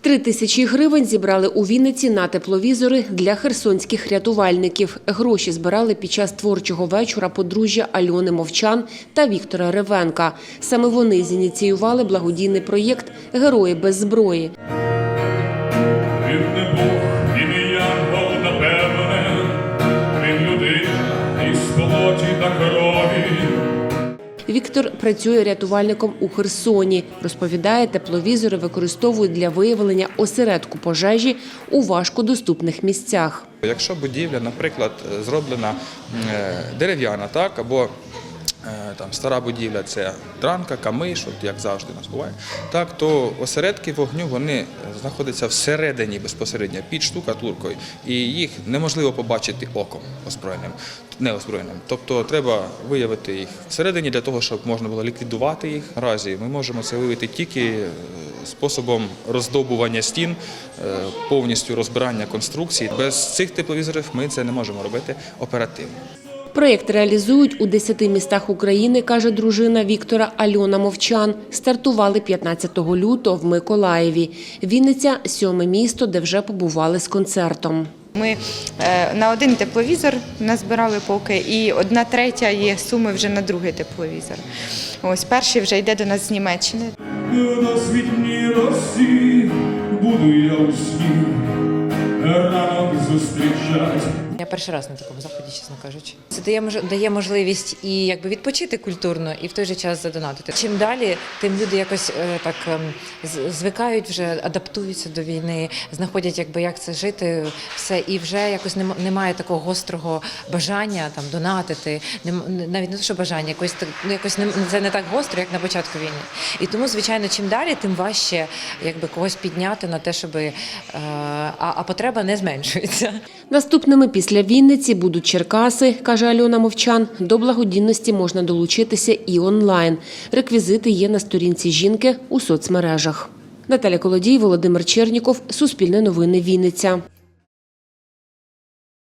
Три тисячі гривень зібрали у Вінниці на тепловізори для херсонських рятувальників. Гроші збирали під час творчого вечора подружжя Альони Мовчан та Віктора Ревенка. Саме вони зініціювали благодійний проєкт Герої без зброї. Він. Віктор працює рятувальником у Херсоні. Розповідає, тепловізори використовують для виявлення осередку пожежі у важкодоступних місцях. Якщо будівля, наприклад, зроблена е, дерев'яна, так або там стара будівля це дранка, камиш, от як завжди нас буває, так то осередки вогню вони знаходяться всередині безпосередньо під штукатуркою, і їх неможливо побачити оком озброєним, неозброєним. Тобто треба виявити їх всередині для того, щоб можна було ліквідувати їх. Наразі ми можемо це виявити тільки е, способом роздобування стін, е, повністю розбирання конструкцій. Без цих тепловізорів ми це не можемо робити оперативно. Проєкт реалізують у 10 містах України, каже дружина Віктора Альона Мовчан. Стартували 15 лютого в Миколаєві. Вінниця – сьоме місто, де вже побували з концертом. Ми е, на один тепловізор назбирали поки, і одна третя є суми вже на другий тепловізор. Ось перший вже йде до нас з Німеччини. На світній росі буду я у сні, ранок зустрічать. Перший раз на такому заході, чесно кажучи. Це дає дає можливість і якби відпочити культурно, і в той же час задонатити. Чим далі, тим люди якось е, так ем, звикають вже, адаптуються до війни, знаходять, якби як це жити, все, і вже якось нем- немає такого гострого бажання там донатити. навіть не те, що бажання, якось так- ну, якось не це не так гостро, як на початку війни. І тому, звичайно, чим далі, тим важче якби когось підняти на те, щоб е, а, а потреба не зменшується. Наступними після Вінниці будуть Черкаси, каже Альона Мовчан. До благодійності можна долучитися і онлайн. Реквізити є на сторінці жінки у соцмережах. Наталя Колодій, Володимир Черніков, Суспільне новини Вінниця.